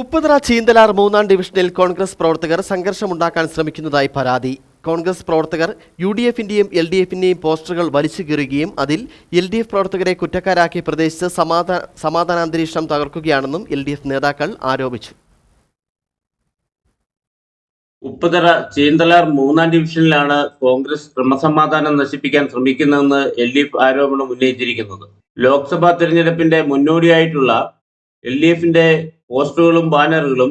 ഉപ്പുതറ ചീന്തലാർ മൂന്നാം ഡിവിഷനിൽ കോൺഗ്രസ് പ്രവർത്തകർ സംഘർഷമുണ്ടാക്കാൻ ശ്രമിക്കുന്നതായി പരാതി. കോൺഗ്രസ് പ്രവർത്തകർ യു ഡി എഫിന്റെയും എൽ ഡി എഫിന്റെയും പോസ്റ്ററുകൾ വലിച്ചു കീറുകയും അതിൽ എൽ ഡി എഫ് പ്രവർത്തകരെ കുറ്റക്കാരാക്കി പ്രദേശത്ത് സമാധാന സമാധാനാന്തരീക്ഷം തകർക്കുകയാണെന്നും എൽ ഡി എഫ് നേതാക്കൾ ആരോപിച്ചു. ഉപ്പുതറ ചീന്തലാർ മൂന്നാം ഡിവിഷനിലാണ് കോൺഗ്രസ് ക്രമസമാധാനം നശിപ്പിക്കാൻ ശ്രമിക്കുന്നതെന്ന് എൽ ഡി എഫ് ആരോപണം ഉന്നയിച്ചിരിക്കുന്നത്. ലോക്സഭാ തെരഞ്ഞെടുപ്പിന്റെ മുന്നോടിയായിട്ടുള്ള എൽ ഡി എഫിന്റെ പോസ്റ്ററുകളും ബാനറുകളും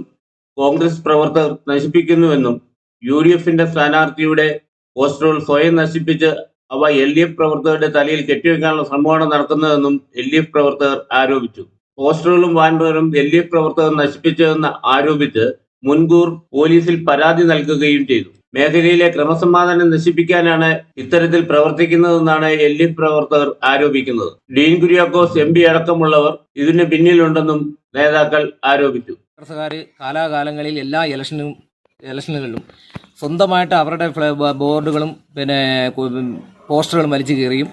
കോൺഗ്രസ് പ്രവർത്തകർ നശിപ്പിക്കുന്നുവെന്നും യു ഡി എഫിന്റെ സ്ഥാനാർത്ഥിയുടെ പോസ്റ്ററുകൾ സ്വയം നശിപ്പിച്ച് അവ എൽ ഡി എഫ് പ്രവർത്തകരുടെ തലയിൽ കെട്ടിവെക്കാനുള്ള ശ്രമമാണ് നടക്കുന്നതെന്നും എൽ ഡി എഫ് പ്രവർത്തകർ ആരോപിച്ചു. പോസ്റ്ററുകളും ബാനറുകളും എൽ ഡി എഫ് പ്രവർത്തകർ നശിപ്പിച്ചതെന്ന് ആരോപിച്ച് മുൻകൂർ പോലീസിൽ പരാതി നൽകുകയും ചെയ്തു. മേഖലയിലെ ക്രമസമാധാനം നശിപ്പിക്കാനാണ് ഇത്തരത്തിൽ പ്രവർത്തിക്കുന്നതെന്നാണ് എൽ ഡി എഫ് പ്രവർത്തകർ ആരോപിക്കുന്നത്. ഡീൻ കുര്യാക്കോസ് എം പി അടക്കമുള്ളവർ ഇതിന് പിന്നിലുണ്ടെന്നും നേതാക്കൾ ആരോപിച്ചു. സർക്കാർ കാലാകാലങ്ങളിൽ എല്ലാ ഇലക്ഷനും ഇലക്ഷനുകളിലും സ്വന്തമായിട്ട് അവരുടെ ബോർഡുകളും പിന്നെ പോസ്റ്ററുകളും വലിച്ചു കീറിയും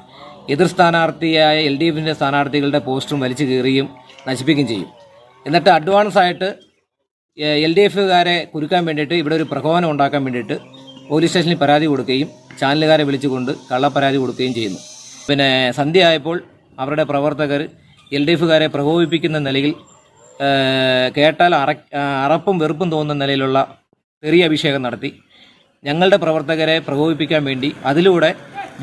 എതിർ സ്ഥാനാർത്ഥിയായ എൽ ഡി എഫിന്റെ സ്ഥാനാർത്ഥികളുടെ പോസ്റ്ററും വലിച്ചു കീറുകയും നശിപ്പിക്കുകയും ചെയ്യും. എന്നിട്ട് അഡ്വാൻസ് ആയിട്ട് എൽ ഡി എഫുകാരെ കുരുക്കാൻ വേണ്ടിയിട്ട് ഇവിടെ ഒരു പ്രകോപനം ഉണ്ടാക്കാൻ വേണ്ടിയിട്ട് പോലീസ് സ്റ്റേഷനിൽ പരാതി കൊടുക്കുകയും ചാനലുകാരെ വിളിച്ചുകൊണ്ട് കള്ളപ്പരാതി കൊടുക്കുകയും ചെയ്യുന്നു. പിന്നെ സന്ധ്യയായപ്പോൾ അവരുടെ പ്രവർത്തകർ എൽ ഡി എഫുകാരെ പ്രകോപിപ്പിക്കുന്ന നിലയിൽ കേട്ടാൽ അറ അറപ്പും വെറുപ്പും തോന്നുന്ന നിലയിലുള്ള ചെറിയ അഭിഷേകം നടത്തി. ഞങ്ങളുടെ പ്രവർത്തകരെ പ്രകോപിപ്പിക്കാൻ വേണ്ടി അതിലൂടെ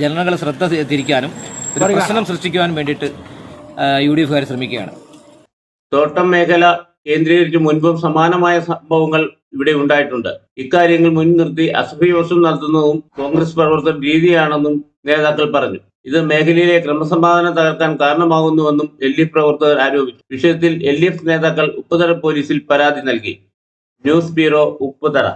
ജനങ്ങളുടെ ശ്രദ്ധ തിരിക്കാനും ഒരു പ്രശ്നം സൃഷ്ടിക്കുവാനും വേണ്ടിയിട്ട് യു ഡി എഫുകാർ ശ്രമിക്കുകയാണ്. തോട്ടം മേഖല കേന്ദ്രീകരിച്ച് മുൻപും സമാനമായ സംഭവങ്ങൾ ഇവിടെ ഉണ്ടായിട്ടുണ്ട്. ഇക്കാര്യങ്ങൾ മുൻനിർത്തി അസഭ്യവശം നടത്തുന്നതും കോൺഗ്രസ് പ്രവർത്തന രീതിയാണെന്നും നേതാക്കൾ പറഞ്ഞു. ഇത് മേഖലയിലെ ക്രമസമാധാനം തകർക്കാൻ കാരണമാകുന്നുവെന്നും എൽ ഡി എഫ് പ്രവർത്തകർ ആരോപിച്ചു. വിഷയത്തിൽ എൽ ഡി എഫ് നേതാക്കൾ ഉപ്പുതറ പോലീസിൽ പരാതി നൽകി. News bureau Upputhara.